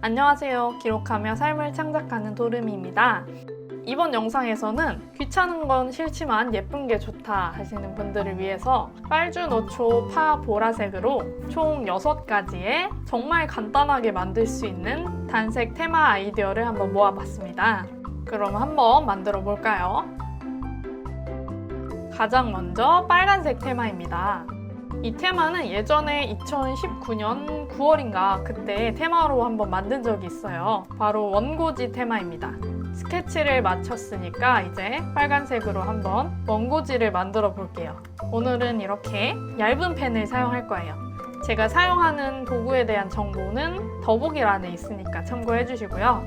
안녕하세요. 기록하며 삶을 창작하는 도르미입니다. 이번 영상에서는 귀찮은 건 싫지만 예쁜 게 좋다 하시는 분들을 위해서 빨주 노초 파 보라색으로 총 6가지의 정말 간단하게 만들 수 있는 단색 테마 아이디어를 한번 모아봤습니다. 그럼 한번 만들어 볼까요? 가장 먼저 빨간색 테마입니다. 이 테마는 예전에 2019년 9월인가 그때 테마로 한번 만든 적이 있어요. 바로 원고지 테마입니다. 스케치를 마쳤으니까 이제 빨간색으로 한번 원고지를 만들어 볼게요. 오늘은 이렇게 얇은 펜을 사용할 거예요. 제가 사용하는 도구에 대한 정보는 더보기란에 있으니까 참고해 주시고요.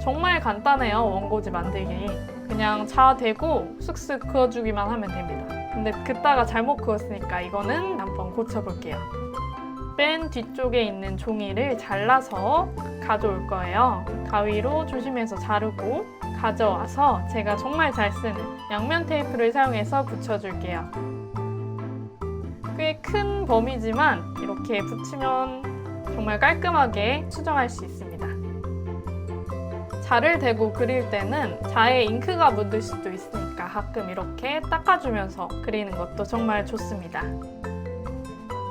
정말 간단해요, 원고지 만들기. 그냥 자 대고 쓱쓱 그어주기만 하면 됩니다. 근데 그따가 잘못 그었으니까 이거는 한번 고쳐볼게요. 맨 뒤쪽에 있는 종이를 잘라서 가져올 거예요. 가위로 조심해서 자르고 가져와서 제가 정말 잘 쓰는 양면 테이프를 사용해서 붙여줄게요. 꽤 큰 범위지만 이렇게 붙이면 정말 깔끔하게 수정할 수 있습니다. 자를 대고 그릴 때는 자에 잉크가 묻을 수도 있으니까 가끔 이렇게 닦아주면서 그리는 것도 정말 좋습니다.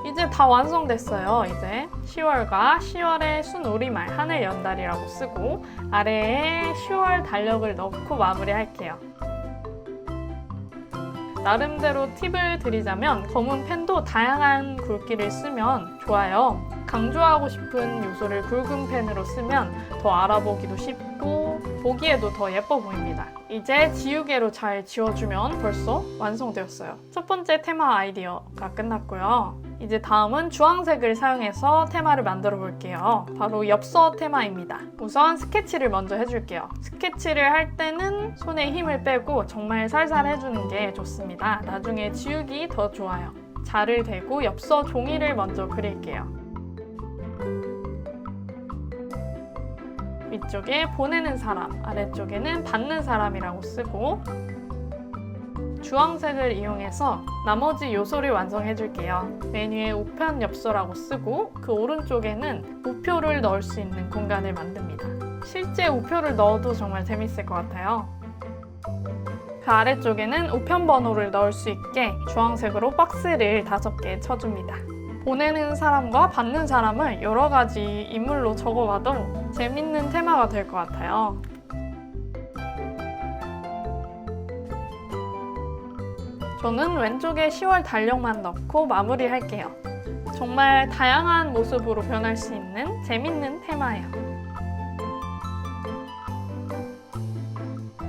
이제 다 완성됐어요. 이제 10월과 10월의 순우리말 하늘 연달이라고 쓰고 아래에 10월 달력을 넣고 마무리할게요. 나름대로 팁을 드리자면 검은 펜도 다양한 굵기를 쓰면 좋아요. 강조하고 싶은 요소를 굵은 펜으로 쓰면 더 알아보기도 쉽고 보기에도 더 예뻐 보입니다. 이제 지우개로 잘 지워주면 벌써 완성되었어요. 첫 번째 테마 아이디어가 끝났고요. 이제 다음은 주황색을 사용해서 테마를 만들어 볼게요. 바로 엽서 테마입니다. 우선 스케치를 먼저 해줄게요. 스케치를 할 때는 손에 힘을 빼고 정말 살살 해주는 게 좋습니다. 나중에 지우기 더 좋아요. 자를 대고 엽서 종이를 먼저 그릴게요. 위쪽에 보내는 사람, 아래쪽에는 받는 사람이라고 쓰고 주황색을 이용해서 나머지 요소를 완성해 줄게요. 메뉴에 우편 엽서라고 쓰고 그 오른쪽에는 우표를 넣을 수 있는 공간을 만듭니다. 실제 우표를 넣어도 정말 재밌을 것 같아요. 그 아래쪽에는 우편 번호를 넣을 수 있게 주황색으로 박스를 다섯 개 쳐줍니다. 보내는 사람과 받는 사람을 여러 가지 인물로 적어봐도 재밌는 테마가 될 것 같아요. 저는 왼쪽에 10월 달력만 넣고 마무리할게요. 정말 다양한 모습으로 변할 수 있는 재밌는 테마예요.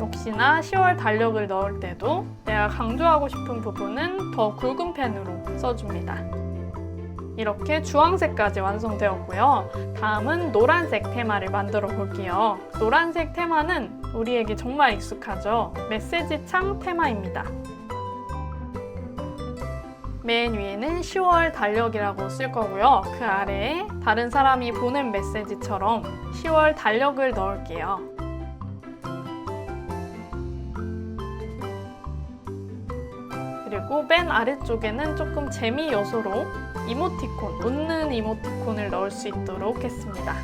역시나 10월 달력을 넣을 때도 내가 강조하고 싶은 부분은 더 굵은 펜으로 써줍니다. 이렇게 주황색까지 완성되었고요. 다음은 노란색 테마를 만들어 볼게요. 노란색 테마는 우리에게 정말 익숙하죠. 메시지 창 테마입니다. 맨 위에는 10월 달력이라고 쓸 거고요. 그 아래에 다른 사람이 보낸 메시지처럼 10월 달력을 넣을게요. 그리고 맨 아래쪽에는 조금 재미 요소로 이모티콘, 웃는 이모티콘을 넣을 수 있도록 했습니다.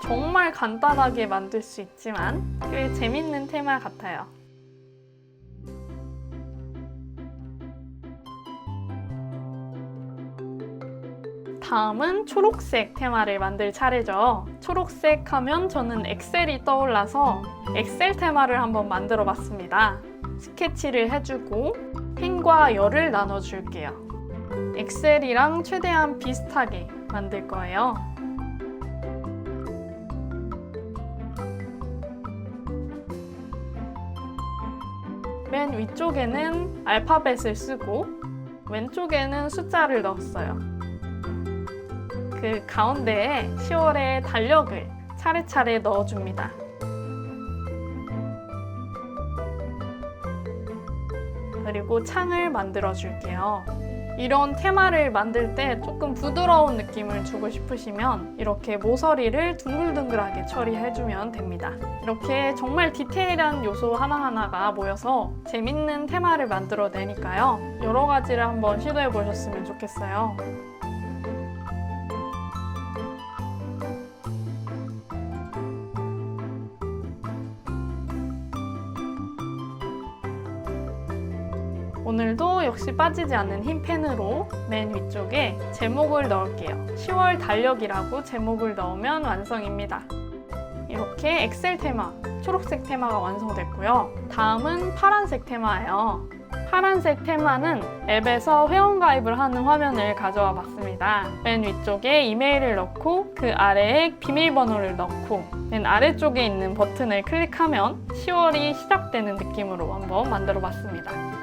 정말 간단하게 만들 수 있지만 꽤 재밌는 테마 같아요. 다음은 초록색 테마를 만들 차례죠. 초록색 하면 저는 엑셀이 떠올라서 엑셀 테마를 한번 만들어 봤습니다. 스케치를 해주고 펜과 열을 나눠줄게요. 엑셀이랑 최대한 비슷하게 만들 거예요. 맨 위쪽에는 알파벳을 쓰고 왼쪽에는 숫자를 넣었어요. 그 가운데에 10월의 달력을 차례차례 넣어줍니다. 그리고 창을 만들어 줄게요. 이런 테마를 만들 때 조금 부드러운 느낌을 주고 싶으시면 이렇게 모서리를 둥글둥글하게 처리해주면 됩니다. 이렇게 정말 디테일한 요소 하나하나가 모여서 재밌는 테마를 만들어내니까요. 여러 가지를 한번 시도해 보셨으면 좋겠어요. 오늘도 역시 빠지지 않는 흰 펜으로 맨 위쪽에 제목을 넣을게요. 10월 달력이라고 제목을 넣으면 완성입니다. 이렇게 엑셀 테마, 초록색 테마가 완성됐고요. 다음은 파란색 테마예요. 파란색 테마는 앱에서 회원가입을 하는 화면을 가져와 봤습니다. 맨 위쪽에 이메일을 넣고 그 아래에 비밀번호를 넣고 맨 아래쪽에 있는 버튼을 클릭하면 10월이 시작되는 느낌으로 한번 만들어 봤습니다.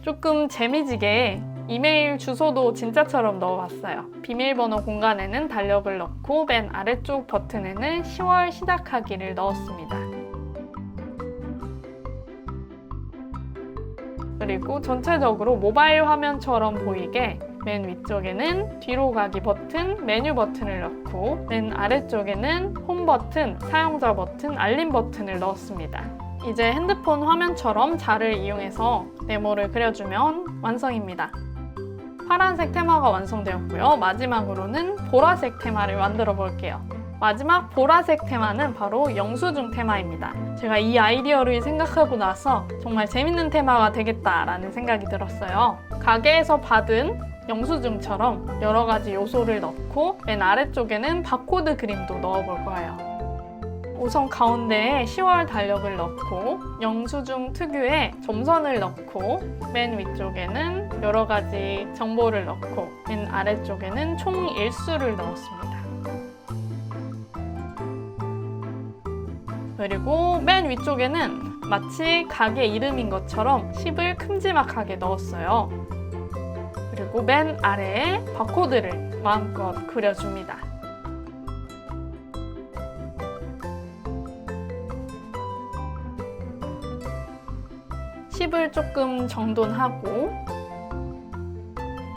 조금 재미지게 이메일 주소도 진짜처럼 넣어봤어요. 비밀번호 공간에는 달력을 넣고 맨 아래쪽 버튼에는 10월 시작하기를 넣었습니다. 그리고 전체적으로 모바일 화면처럼 보이게 맨 위쪽에는 뒤로 가기 버튼, 메뉴 버튼을 넣고 맨 아래쪽에는 홈 버튼, 사용자 버튼, 알림 버튼을 넣었습니다. 이제 핸드폰 화면처럼 자를 이용해서 네모를 그려주면 완성입니다. 파란색 테마가 완성되었고요. 마지막으로는 보라색 테마를 만들어 볼게요. 마지막 보라색 테마는 바로 영수증 테마입니다. 제가 이 아이디어를 생각하고 나서 정말 재밌는 테마가 되겠다라는 생각이 들었어요. 가게에서 받은 영수증처럼 여러 가지 요소를 넣고 맨 아래쪽에는 바코드 그림도 넣어 볼 거예요. 우선 가운데에 10월 달력을 넣고 영수증 특유의 점선을 넣고 맨 위쪽에는 여러 가지 정보를 넣고 맨 아래쪽에는 총 일수를 넣었습니다. 그리고 맨 위쪽에는 마치 가게 이름인 것처럼 10을 큼지막하게 넣었어요. 그리고 맨 아래에 바코드를 마음껏 그려줍니다. 10을 조금 정돈하고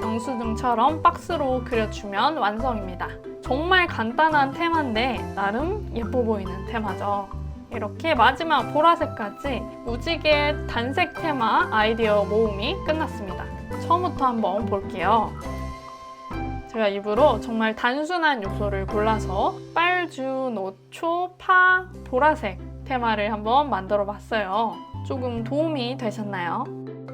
영수증처럼 박스로 그려주면 완성입니다. 정말 간단한 테마인데 나름 예뻐 보이는 테마죠. 이렇게 마지막 보라색까지 무지개 단색 테마 아이디어 모음이 끝났습니다. 처음부터 한번 볼게요. 제가 일부러 정말 단순한 요소를 골라서 빨주, 노초, 파, 보라색 테마를 한번 만들어 봤어요. 조금 도움이 되셨나요?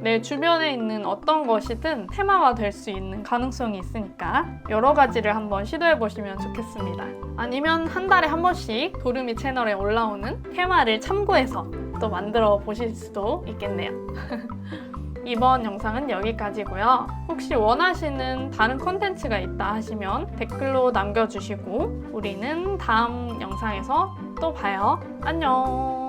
내 주변에 있는 어떤 것이든 테마가 될 수 있는 가능성이 있으니까 여러 가지를 한번 시도해 보시면 좋겠습니다. 아니면 한 달에 한 번씩 도르미 채널에 올라오는 테마를 참고해서 또 만들어 보실 수도 있겠네요. 이번 영상은 여기까지고요. 혹시 원하시는 다른 컨텐츠가 있다 하시면 댓글로 남겨주시고 우리는 다음 영상에서 또 봐요. 안녕.